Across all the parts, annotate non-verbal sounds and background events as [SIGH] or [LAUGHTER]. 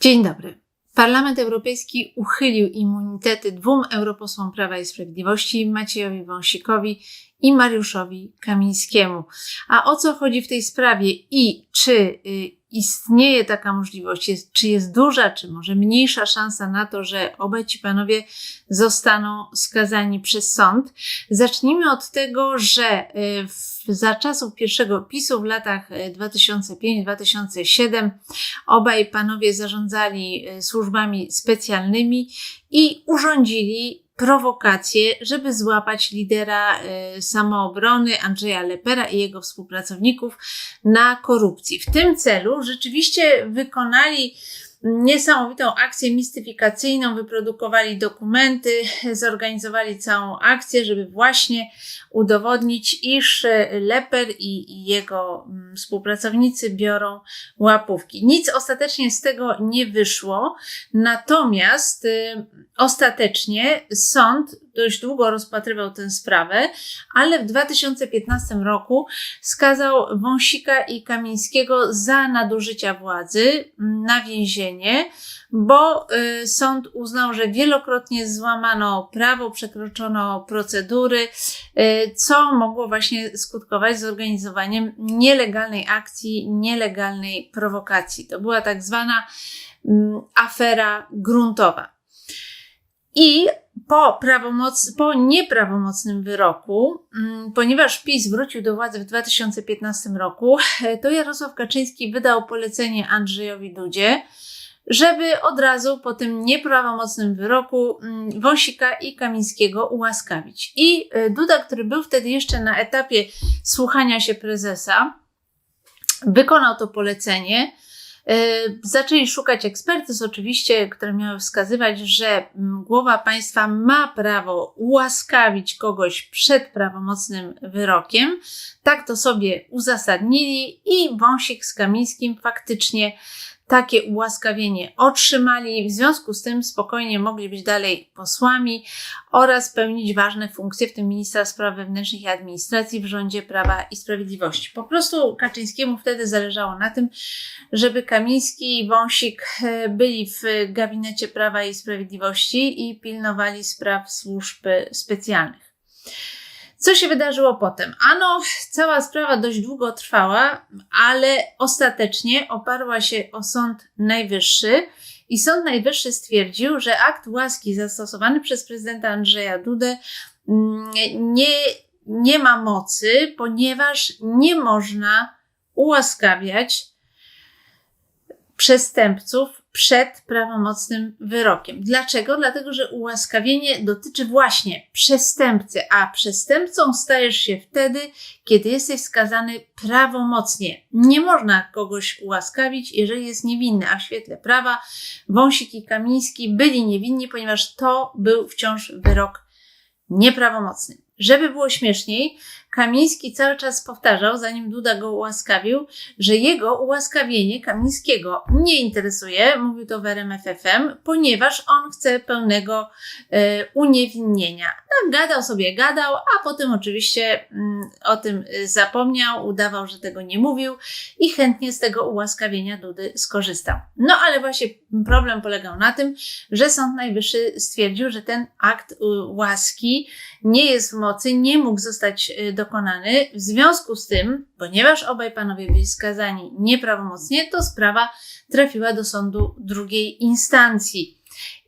Dzień dobry. Parlament Europejski uchylił immunitety dwóm europosłom Prawa i Sprawiedliwości, Maciejowi Wąsikowi i Mariuszowi Kamińskiemu. A o co chodzi w tej sprawie i czy y, istnieje taka możliwość, jest, czy jest duża, czy może mniejsza szansa na to, że obaj ci panowie zostaną skazani przez sąd? Zacznijmy od tego, że y, w, za czasów pierwszego PiSu w latach 2005-2007 obaj panowie zarządzali y, służbami specjalnymi i urządzili prowokację, żeby złapać lidera y, samoobrony Andrzeja Lepera i jego współpracowników na korupcji. W tym celu rzeczywiście wykonali niesamowitą akcję mistyfikacyjną, wyprodukowali dokumenty, zorganizowali całą akcję, żeby właśnie udowodnić, iż Leper i jego mm, współpracownicy biorą łapówki. Nic ostatecznie z tego nie wyszło, natomiast y, ostatecznie sąd dość długo rozpatrywał tę sprawę, ale w 2015 roku skazał Wąsika i Kamińskiego za nadużycia władzy na więzienie, bo y, sąd uznał, że wielokrotnie złamano prawo, przekroczono procedury, y, co mogło właśnie skutkować zorganizowaniem nielegalnej akcji, nielegalnej prowokacji. To była tak zwana mm, afera gruntowa. I po, prawomoc, po nieprawomocnym wyroku, mm, ponieważ PiS wrócił do władzy w 2015 roku, [LAUGHS] to Jarosław Kaczyński wydał polecenie Andrzejowi Dudzie, żeby od razu po tym nieprawomocnym wyroku mm, Wąsika i Kamińskiego ułaskawić. I e, Duda, który był wtedy jeszcze na etapie słuchania się prezesa, wykonał to polecenie. E, zaczęli szukać ekspertyz, oczywiście, które miały wskazywać, że mm, głowa państwa ma prawo ułaskawić kogoś przed prawomocnym wyrokiem. Tak to sobie uzasadnili i Wąsik z Kamińskim faktycznie takie ułaskawienie otrzymali, w związku z tym spokojnie mogli być dalej posłami oraz pełnić ważne funkcje, w tym ministra spraw wewnętrznych i administracji w rządzie Prawa i Sprawiedliwości. Po prostu Kaczyńskiemu wtedy zależało na tym, żeby Kamiński i Wąsik e, byli w gabinecie Prawa i Sprawiedliwości i pilnowali spraw służb specjalnych. Co się wydarzyło potem? Ano, cała sprawa dość długo trwała, ale ostatecznie oparła się o Sąd Najwyższy i Sąd Najwyższy stwierdził, że akt łaski zastosowany przez prezydenta Andrzeja Dudę mm, nie, nie ma mocy, ponieważ nie można ułaskawiać przestępców przed prawomocnym wyrokiem. Dlaczego? Dlatego, że ułaskawienie dotyczy właśnie przestępcy, a przestępcą stajesz się wtedy, kiedy jesteś skazany prawomocnie. Nie można kogoś ułaskawić, jeżeli jest niewinny, a w świetle prawa Wąsik i Kamiński byli niewinni, ponieważ to był wciąż wyrok nieprawomocny. Żeby było śmieszniej, Kamiński cały czas powtarzał, zanim Duda go ułaskawił, że jego ułaskawienie Kamińskiego nie interesuje, mówił to w RMFFM, ponieważ on chce pełnego e, uniewinnienia. No, gadał sobie, gadał, a potem oczywiście mm, o tym zapomniał, udawał, że tego nie mówił i chętnie z tego ułaskawienia Dudy skorzystał. No ale właśnie problem polegał na tym, że Sąd Najwyższy stwierdził, że ten akt łaski nie jest w mocy, nie mógł zostać e, dokonany. W związku z tym, ponieważ obaj panowie byli skazani nieprawomocnie, to sprawa trafiła do sądu drugiej instancji.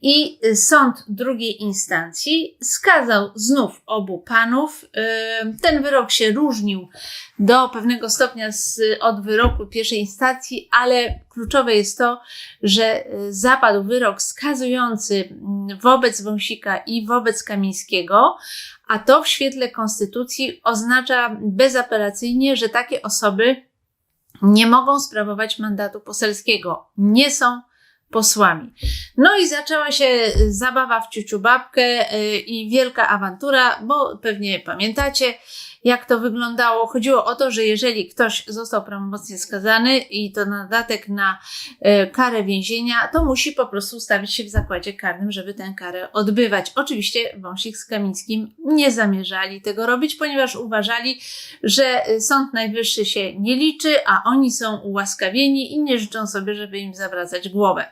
I sąd drugiej instancji skazał znów obu panów. Ten wyrok się różnił do pewnego stopnia z, od wyroku pierwszej instancji, ale kluczowe jest to, że zapadł wyrok skazujący wobec Wąsika i wobec Kamińskiego, a to w świetle konstytucji oznacza bezapelacyjnie, że takie osoby nie mogą sprawować mandatu poselskiego. Nie są posłami. No i zaczęła się zabawa w ciuciu babkę y, i wielka awantura, bo pewnie pamiętacie, jak to wyglądało. Chodziło o to, że jeżeli ktoś został prawomocnie skazany i to na dodatek na y, karę więzienia, to musi po prostu ustawić się w zakładzie karnym, żeby tę karę odbywać. Oczywiście Wąsik z Kamińskim nie zamierzali tego robić, ponieważ uważali, że Sąd Najwyższy się nie liczy, a oni są ułaskawieni i nie życzą sobie, żeby im zawracać głowę.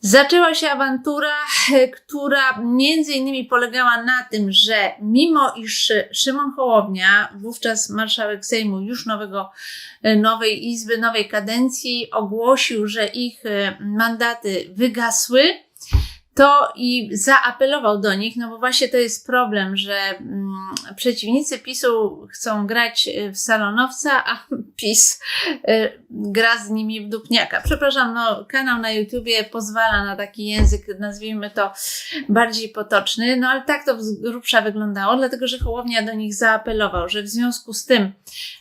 Zaczęła się awantura, [LAUGHS] która między innymi polegała na tym, że mimo iż Szymon Hołownia, wówczas marszałek Sejmu już nowego, nowej izby, nowej kadencji, ogłosił, że ich mandaty wygasły, to i zaapelował do nich, no bo właśnie to jest problem, że mm, przeciwnicy PiSu chcą grać y, w salonowca, a [LAUGHS] PiS y, gra z nimi w dupniaka. Przepraszam, no kanał na YouTubie pozwala na taki język, nazwijmy to bardziej potoczny, no ale tak to grubsza wyglądało, dlatego że Hołownia do nich zaapelował, że w związku z tym,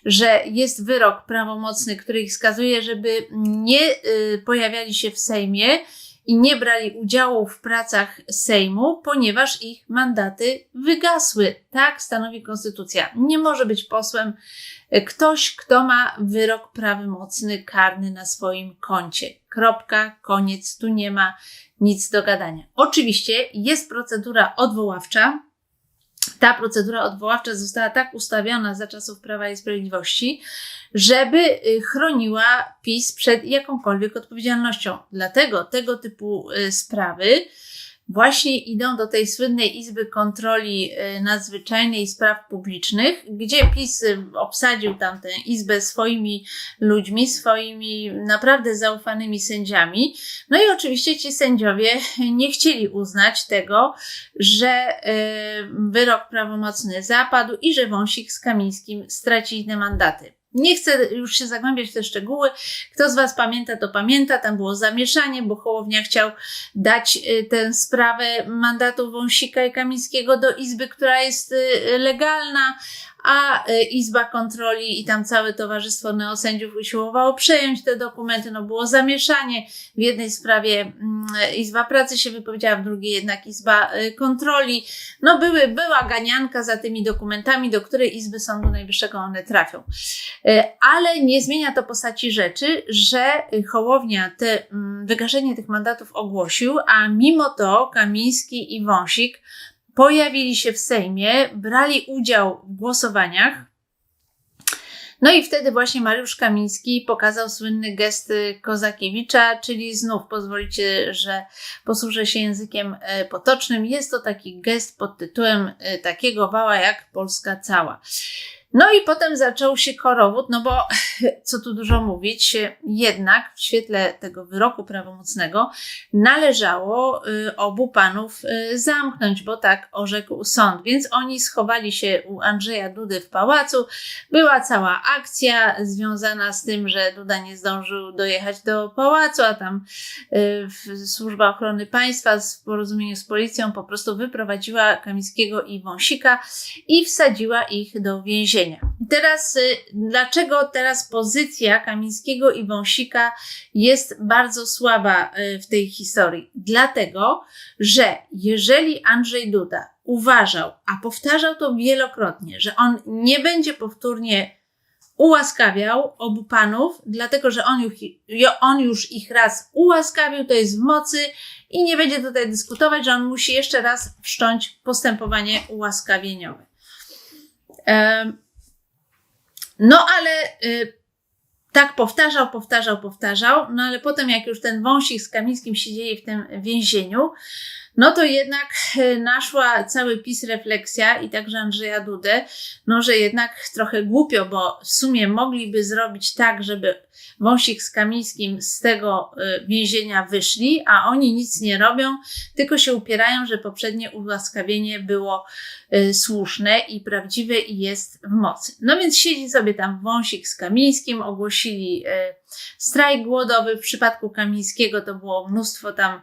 że jest wyrok prawomocny, który ich skazuje, żeby nie y, pojawiali się w Sejmie, i nie brali udziału w pracach Sejmu, ponieważ ich mandaty wygasły. Tak stanowi konstytucja. Nie może być posłem ktoś, kto ma wyrok prawomocny, karny na swoim koncie. Kropka, koniec, tu nie ma nic do gadania. Oczywiście jest procedura odwoławcza, ta procedura odwoławcza została tak ustawiona za czasów Prawa i Sprawiedliwości, żeby y, chroniła PiS przed jakąkolwiek odpowiedzialnością. Dlatego tego typu y, sprawy właśnie idą do tej słynnej Izby Kontroli y, Nadzwyczajnej i Spraw Publicznych, gdzie PiS y, obsadził tam tę izbę swoimi ludźmi, swoimi naprawdę zaufanymi sędziami. No i oczywiście ci sędziowie nie chcieli uznać tego, że y, wyrok prawomocny zapadł i że Wąsik z Kamińskim stracili te mandaty. Nie chcę już się zagłębiać w te szczegóły. Kto z Was pamięta, to pamięta. Tam było zamieszanie, bo Hołownia chciał dać y, tę sprawę mandatu Wąsika i Kamińskiego do izby, która jest y, legalna, a e, Izba Kontroli i tam całe towarzystwo neosędziów usiłowało przejąć te dokumenty. No było zamieszanie. W jednej sprawie mm, Izba Pracy się wypowiedziała, w drugiej jednak Izba e, Kontroli. No były, była ganianka za tymi dokumentami, do której Izby Sądu Najwyższego one trafią. E, ale nie zmienia to postaci rzeczy, że Hołownia te, mm, wygaszenie tych mandatów ogłosił, a mimo to Kamiński i Wąsik pojawili się w Sejmie, brali udział w głosowaniach. No i wtedy właśnie Mariusz Kamiński pokazał słynny gest Kozakiewicza, czyli znów pozwolicie, że posłużę się językiem e, potocznym. Jest to taki gest pod tytułem e, takiego wała jak Polska cała. No i potem zaczął się korowód, no bo [LAUGHS] co tu dużo mówić, jednak w świetle tego wyroku prawomocnego należało y, obu panów y, zamknąć, bo tak orzekł sąd. Więc oni schowali się u Andrzeja Dudy w pałacu. Była cała akcja związana z tym, że Duda nie zdążył dojechać do pałacu, a tam y, służba ochrony państwa w porozumieniu z policją po prostu wyprowadziła Kamińskiego i Wąsika i wsadziła ich do więzienia Teraz, y, dlaczego teraz pozycja Kamińskiego i Wąsika jest bardzo słaba y, w tej historii? Dlatego, że jeżeli Andrzej Duda uważał, a powtarzał to wielokrotnie, że on nie będzie powtórnie ułaskawiał obu panów, dlatego że on już, on już ich raz ułaskawił, to jest w mocy i nie będzie tutaj dyskutować, że on musi jeszcze raz wszcząć postępowanie ułaskawieniowe. No ale y, tak powtarzał, powtarzał, powtarzał, no ale potem jak już ten wąsik z Kamińskim siedzieli w tym więzieniu, no to jednak y, naszła cały PiS refleksja i także Andrzeja Dudę, no że jednak trochę głupio, bo w sumie mogliby zrobić tak, żeby Wąsik z Kamińskim z tego y, więzienia wyszli, a oni nic nie robią, tylko się upierają, że poprzednie ułaskawienie było y, słuszne i prawdziwe i jest w mocy. No więc siedzi sobie tam Wąsik z Kamińskim, ogłosili strajk głodowy. W przypadku Kamińskiego to było mnóstwo tam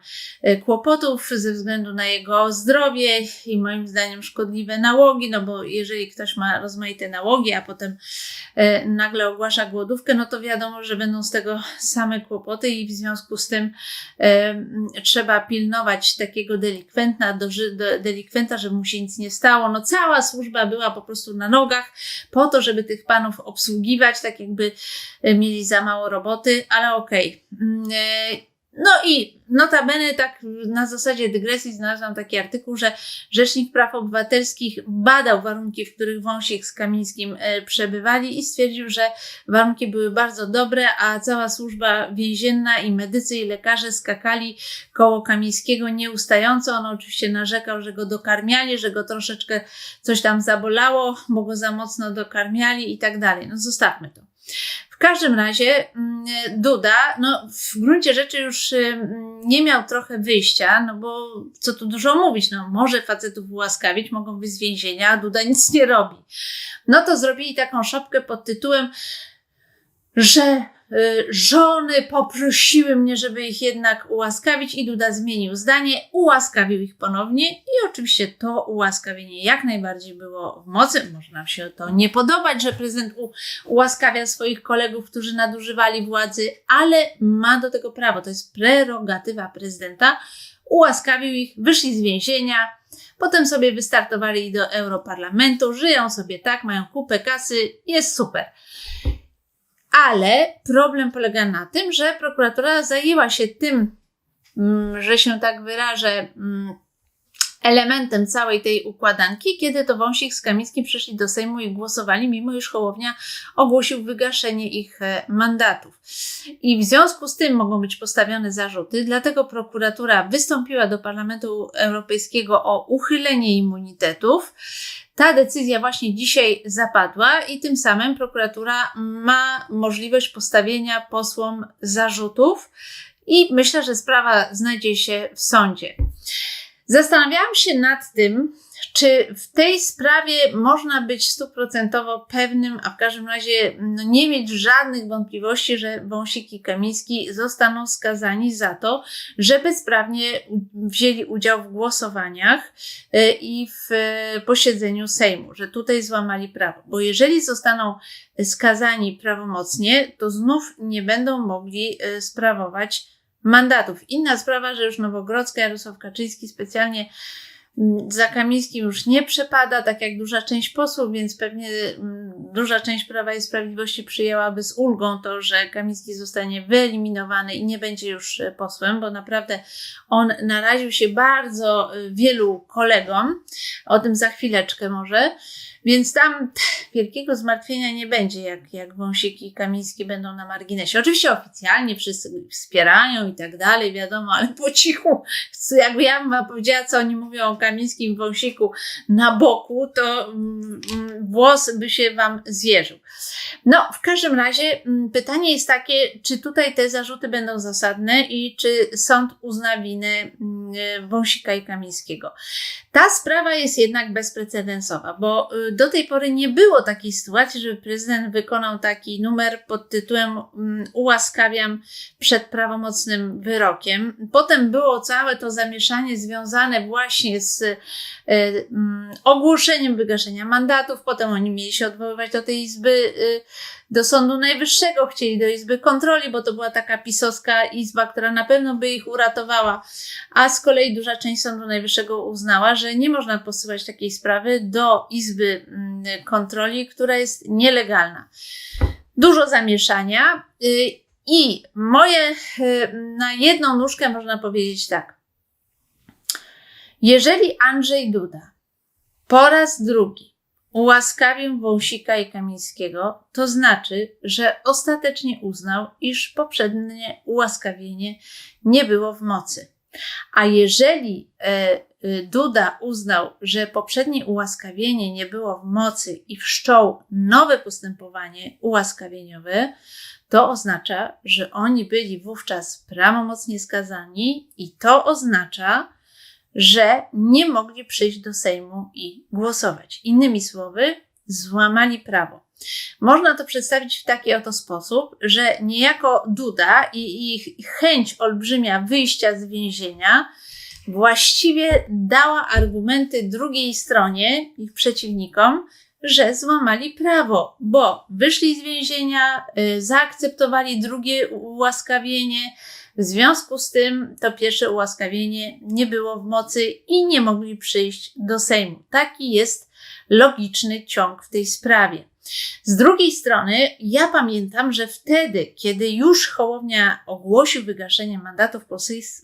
kłopotów ze względu na jego zdrowie i moim zdaniem szkodliwe nałogi, no bo jeżeli ktoś ma rozmaite nałogi, a potem nagle ogłasza głodówkę, no to wiadomo, że będą z tego same kłopoty i w związku z tym e, trzeba pilnować takiego delikwenta, do, do, delikwenta, żeby mu się nic nie stało. No cała służba była po prostu na nogach po to, żeby tych panów obsługiwać, tak jakby e, mieli za mało roboty, ale okej. Okay. Mm, e, No i notabene tak na zasadzie dygresji znalazłam taki artykuł, że Rzecznik Praw Obywatelskich badał warunki, w których Wąsik z Kamińskim e, przebywali i stwierdził, że warunki były bardzo dobre, a cała służba więzienna i medycy i lekarze skakali koło Kamińskiego nieustająco. On oczywiście narzekał, że go dokarmiali, że go troszeczkę coś tam zabolało, bo go za mocno dokarmiali i tak dalej. No zostawmy to. W każdym razie mm, Duda, no w gruncie rzeczy już mm, nie miał trochę wyjścia, no bo co tu dużo mówić, no może facetów ułaskawić, mogą być z więzienia, a Duda nic nie robi. No to zrobili taką szopkę pod tytułem, że Y, żony poprosiły mnie, żeby ich jednak ułaskawić i Duda zmienił zdanie, ułaskawił ich ponownie i oczywiście to ułaskawienie jak najbardziej było w mocy. Może nam się to nie podobać, że prezydent ułaskawia swoich kolegów, którzy nadużywali władzy, ale ma do tego prawo. To jest prerogatywa prezydenta. Ułaskawił ich, wyszli z więzienia, potem sobie wystartowali do Europarlamentu, żyją sobie tak, mają kupę kasy, jest super. Ale problem polega na tym, że prokuratura zajęła się tym, mm, że się tak wyrażę, mm, elementem całej tej układanki, kiedy to Wąsik z Kamińskim przyszli do Sejmu i głosowali, mimo iż Hołownia ogłosił wygaszenie ich e, mandatów. I w związku z tym mogą być postawione zarzuty, dlatego prokuratura wystąpiła do Parlamentu Europejskiego o uchylenie immunitetów. Ta decyzja właśnie dzisiaj zapadła i tym samym prokuratura ma możliwość postawienia posłom zarzutów i myślę, że sprawa znajdzie się w sądzie. Zastanawiałam się nad tym, czy w tej sprawie można być stuprocentowo pewnym, a w każdym razie no, nie mieć żadnych wątpliwości, że Wąsik i Kamiński zostaną skazani za to, że bezprawnie wzięli udział w głosowaniach e, i w e, posiedzeniu Sejmu, że tutaj złamali prawo. Bo jeżeli zostaną skazani prawomocnie, to znów nie będą mogli e, sprawować mandatów. Inna sprawa, że już Nowogrodzka, Jarosław Kaczyński specjalnie mm, za Kamińskim już nie przepada, tak jak duża część posłów, więc pewnie mm, duża część Prawa i Sprawiedliwości przyjęłaby z ulgą to, że Kamiński zostanie wyeliminowany i nie będzie już e, posłem, bo naprawdę on naraził się bardzo e, wielu kolegom. O tym za chwileczkę może. Więc tam wielkiego zmartwienia nie będzie, jak, jak Wąsik i Kamiński będą na marginesie. Oczywiście oficjalnie wszyscy wspierają i tak dalej, wiadomo, ale po cichu, jakby ja bym powiedziała, co oni mówią o Kamińskim Wąsiku na boku, to mm, mm, włos by się wam zjeżył. No, w każdym razie mm, pytanie jest takie, czy tutaj te zarzuty będą zasadne i czy sąd uzna winę Wąsika i Kamińskiego. Ta sprawa jest jednak bezprecedensowa, bo y, do tej pory nie było takiej sytuacji, żeby prezydent wykonał taki numer pod tytułem um, Ułaskawiam przed prawomocnym wyrokiem. Potem było całe to zamieszanie związane właśnie z um, ogłoszeniem wygaszenia mandatów. Potem oni mieli się odwoływać do tej izby. Y, do Sądu Najwyższego, chcieli do Izby Kontroli, bo to była taka pisowska izba, która na pewno by ich uratowała. A z kolei duża część Sądu Najwyższego uznała, że nie można posyłać takiej sprawy do Izby mm, Kontroli, która jest nielegalna. Dużo zamieszania y, i moje y, na jedną nóżkę można powiedzieć tak. Jeżeli Andrzej Duda po raz drugi ułaskawił Wąsika i Kamińskiego, to znaczy, że ostatecznie uznał, iż poprzednie ułaskawienie nie było w mocy. A jeżeli e, e, Duda uznał, że poprzednie ułaskawienie nie było w mocy i wszczął nowe postępowanie ułaskawieniowe, to oznacza, że oni byli wówczas prawomocnie skazani i to oznacza, że nie mogli przyjść do Sejmu i głosować. Innymi słowy, złamali prawo. Można to przedstawić w taki oto sposób, że niejako Duda i ich chęć olbrzymia wyjścia z więzienia właściwie dała argumenty drugiej stronie, ich przeciwnikom, że złamali prawo, bo wyszli z więzienia, y, zaakceptowali drugie ułaskawienie, w związku z tym to pierwsze ułaskawienie nie było w mocy i nie mogli przyjść do Sejmu. Taki jest logiczny ciąg w tej sprawie. Z drugiej strony, ja pamiętam, że wtedy, kiedy już Hołownia ogłosił wygaszenie mandatów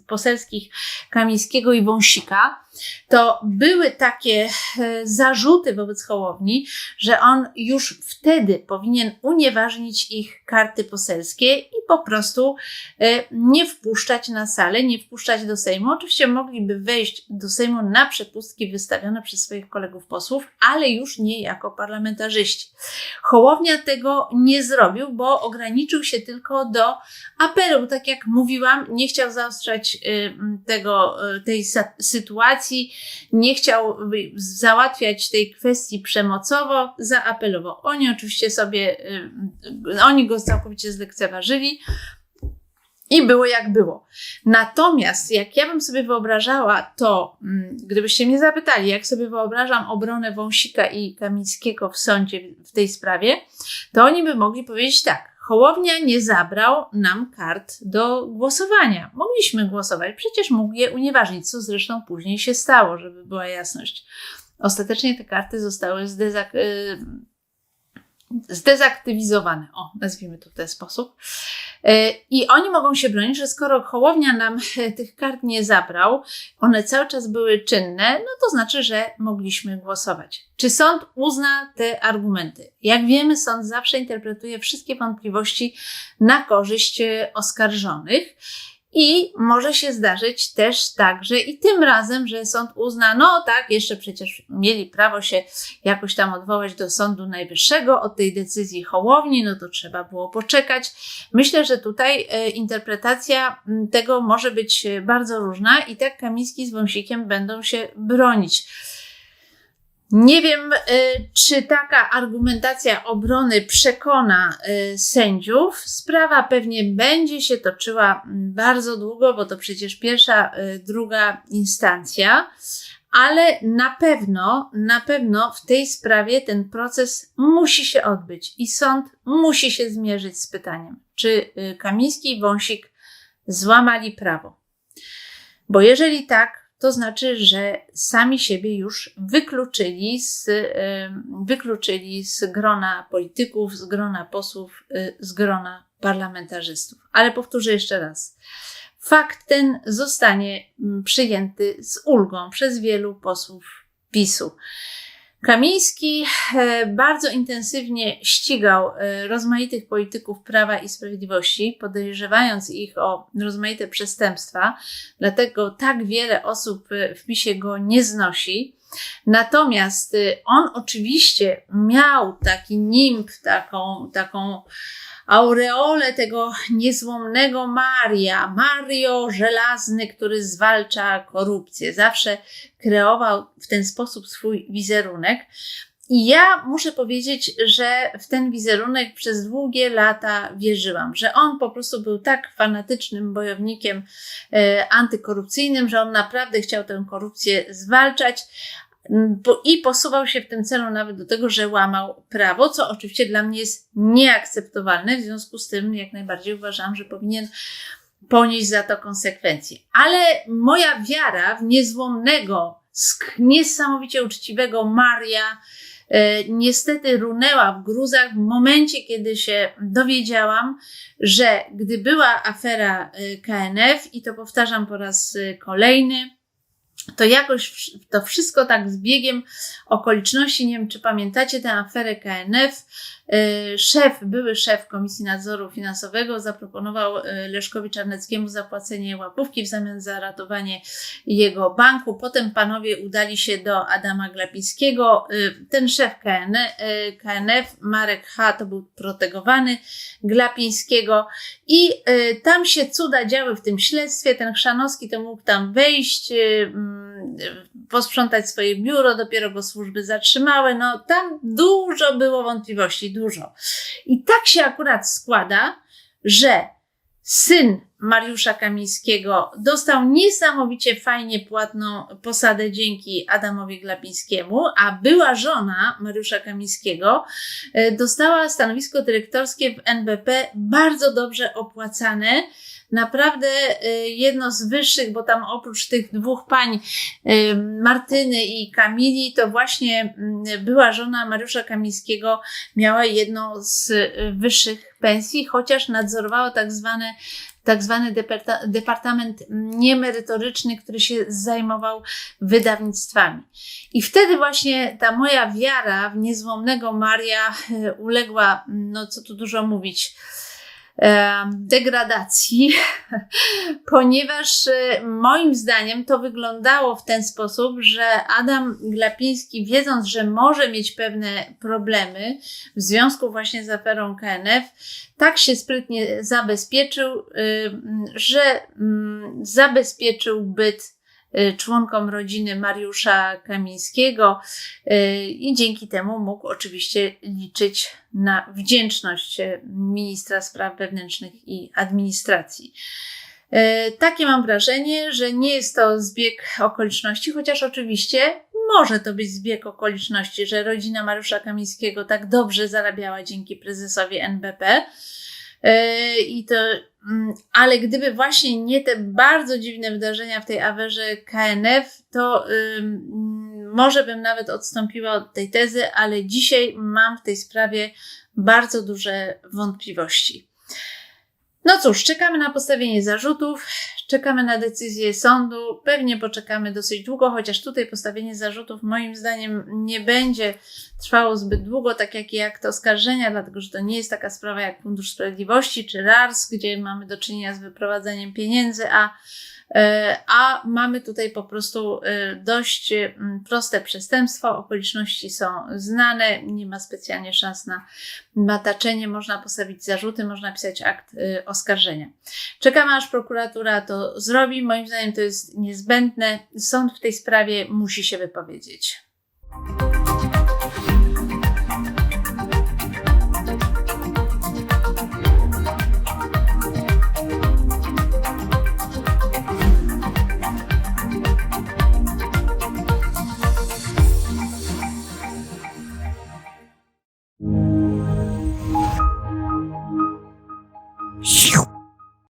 poselskich Kamińskiego i Wąsika, to były takie e, zarzuty wobec Hołowni, że on już wtedy powinien unieważnić ich karty poselskie i po prostu e, nie wpuszczać na salę, nie wpuszczać do Sejmu. Oczywiście mogliby wejść do Sejmu na przepustki wystawione przez swoich kolegów posłów, ale już nie jako parlamentarzyści. Hołownia tego nie zrobił, bo ograniczył się tylko do apelu. Tak jak mówiłam, nie chciał zaostrzać y, tego, tej sytuacji, nie chciał załatwiać tej kwestii przemocowo, zaapelował. Oni oczywiście sobie, y, oni go całkowicie zlekceważyli. I było jak było. Natomiast jak ja bym sobie wyobrażała to, mm, gdybyście mnie zapytali, jak sobie wyobrażam obronę Wąsika i Kamińskiego w sądzie w tej sprawie, to oni by mogli powiedzieć tak. Hołownia nie zabrał nam kart do głosowania. Mogliśmy głosować, przecież mógł je unieważnić, co zresztą później się stało, żeby była jasność. Ostatecznie te karty zostały zdezak- zdezaktywizowane, o, nazwijmy to w ten sposób. E, I oni mogą się bronić, że skoro Hołownia nam [LAUGHS] tych kart nie zabrał, one cały czas były czynne, no to znaczy, że mogliśmy głosować. Czy sąd uzna te argumenty? Jak wiemy, sąd zawsze interpretuje wszystkie wątpliwości na korzyść e, oskarżonych. I może się zdarzyć też tak, że i tym razem, że sąd uzna, no tak, jeszcze przecież mieli prawo się jakoś tam odwołać do Sądu Najwyższego od tej decyzji Hołowni, no to trzeba było poczekać. Myślę, że tutaj e, interpretacja tego może być e, bardzo różna i tak Kamiński z Wąsikiem będą się bronić. Nie wiem, y, czy taka argumentacja obrony przekona y, sędziów. Sprawa pewnie będzie się toczyła mm, bardzo długo, bo to przecież pierwsza, y, druga instancja, ale na pewno, na pewno w tej sprawie ten proces musi się odbyć i sąd musi się zmierzyć z pytaniem, czy Kamiński i Wąsik złamali prawo. Bo jeżeli tak, to znaczy, że sami siebie już wykluczyli z, wykluczyli z grona polityków, z grona posłów, y, z grona parlamentarzystów. Ale powtórzę jeszcze raz. Fakt ten zostanie mm, przyjęty z ulgą przez wielu posłów PiSu. Kamiński e, bardzo intensywnie ścigał e, rozmaitych polityków Prawa i Sprawiedliwości, podejrzewając ich o rozmaite przestępstwa, dlatego tak wiele osób w PiSie go nie znosi. Natomiast e, on oczywiście miał taki nimb, taką, taką aureole tego niezłomnego Maria, Mario żelazny, który zwalcza korupcję. Zawsze kreował w ten sposób swój wizerunek. I ja muszę powiedzieć, że w ten wizerunek przez długie lata wierzyłam, że on po prostu był tak fanatycznym bojownikiem e, antykorupcyjnym, że on naprawdę chciał tę korupcję zwalczać, i posuwał się w tym celu nawet do tego, że łamał prawo, co oczywiście dla mnie jest nieakceptowalne. W związku z tym, jak najbardziej uważam, że powinien ponieść za to konsekwencje. Ale moja wiara w niezłomnego, niesamowicie uczciwego Maria, niestety runęła w gruzach w momencie, kiedy się dowiedziałam, że gdy była afera e, KNF, i to powtarzam po raz e, kolejny, to jakoś to wszystko tak z biegiem okoliczności, nie wiem czy pamiętacie tę aferę KNF, E, szef, były szef Komisji Nadzoru Finansowego zaproponował e, Leszkowi Czarneckiemu zapłacenie łapówki w zamian za ratowanie jego banku. Potem panowie udali się do Adama Glapińskiego. E, ten szef KNF, Marek H., to był protegowany Glapińskiego i tam się cuda działy w tym śledztwie. Ten Chrzanowski to mógł tam wejść, posprzątać swoje biuro, dopiero go służby zatrzymały. No tam dużo było wątpliwości, dużo. I tak się akurat składa, że syn Mariusza Kamińskiego dostał niesamowicie fajnie płatną posadę dzięki Adamowi Glapińskiemu, a była żona Mariusza Kamińskiego e, dostała stanowisko dyrektorskie w NBP bardzo dobrze opłacane naprawdę y, jedno z wyższych, bo tam oprócz tych dwóch pań, y, Martyny i Kamili, to właśnie mm, była żona Mariusza Kamińskiego, miała jedną z y, wyższych pensji, chociaż nadzorowała tak zwane tak zwany departa- departament niemerytoryczny, który się zajmował wydawnictwami. I wtedy właśnie ta moja wiara w niezłomnego Maria uległa, no co tu dużo mówić, degradacji, [LAUGHS] ponieważ e, moim zdaniem to wyglądało w ten sposób, że Adam Glapiński, wiedząc, że może mieć pewne problemy w związku właśnie z aferą KNF, tak się sprytnie zabezpieczył, y, że zabezpieczył byt y, członkom rodziny Mariusza Kamińskiego y, i dzięki temu mógł oczywiście liczyć na wdzięczność ministra spraw wewnętrznych i administracji. Takie mam wrażenie, że nie jest to zbieg okoliczności, chociaż oczywiście może to być zbieg okoliczności, że rodzina Mariusza Kamińskiego tak dobrze zarabiała dzięki prezesowi NBP. I to, mm, ale gdyby właśnie nie te bardzo dziwne wydarzenia w tej aferze KNF, to może bym nawet odstąpiła od tej tezy, ale dzisiaj mam w tej sprawie bardzo duże wątpliwości. No cóż, czekamy na postawienie zarzutów, czekamy na decyzję sądu, pewnie poczekamy dosyć długo, chociaż tutaj postawienie zarzutów moim zdaniem nie będzie trwało zbyt długo, tak jak i akt oskarżenia, dlatego że to nie jest taka sprawa jak Fundusz Sprawiedliwości czy RARS, gdzie mamy do czynienia z wyprowadzaniem pieniędzy, a a mamy tutaj po prostu e, dość proste przestępstwo. Okoliczności są znane, nie ma specjalnie szans na bataczenie, można postawić zarzuty, można pisać akt e, oskarżenia. Czekamy aż prokuratura to zrobi. Moim zdaniem to jest niezbędne. Sąd w tej sprawie musi się wypowiedzieć.